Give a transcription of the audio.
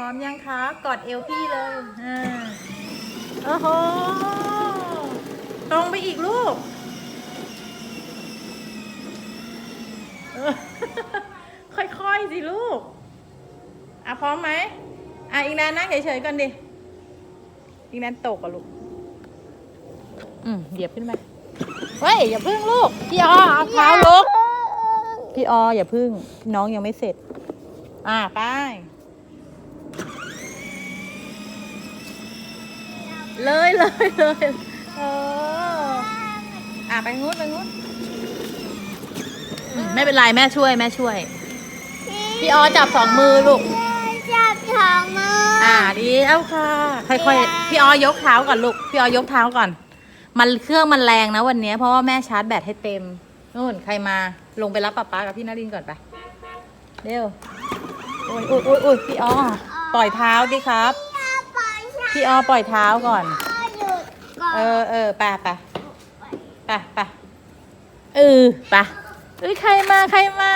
ร้อมยังคะกอดเอวพี่เลยอ่าโอ้โหตรงไปอีกลูกค่อยๆสิลูก อะพร้อมไหมอะอีกนานนั่งเฉยๆก่อนดิ อีกนานตกอะลูก อืมเหยียบขึ้นไปเฮ้ยอย่าพึ่งลูก พี่ออเอาเท้าลุก พี่อออย่าพึ่ง น้องยังไม่เสร็จ อ่าไป เลยเลยเลยเอออะไปงุดไปงุดอืมไม่เป็นไรแม่ช่วยแม่ช่วย พี่ออจับสองมือลูก จับสองมืออ่าดีเอาค่ะ ค่อยๆ พี่ออยกเท้าก่อนลูก พี่ออยกเท้าก่อน มันเครื่องมันแรงนะวันนี้เพราะว่าแม่ชาร์จแบตให้เต็มนู่นใครมาลงไปรับป๊าป๊ากับพี่นารินก่อนไปเร็วโอ้ยโอ้ยโอ้ยโอ้ยพี่ออปล่อยเท้าดิครับ พี่ออปล่อยเท้าก่อนหยุดก่อน เออเออไปไปไปไปเออไปเอ้ยใครมาใครมา